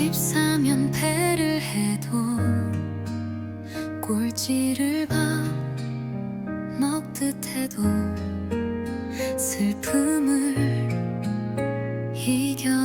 14면 배를 해도 꼴찌를 봐. 먹듯 해도 슬픔을 이겨.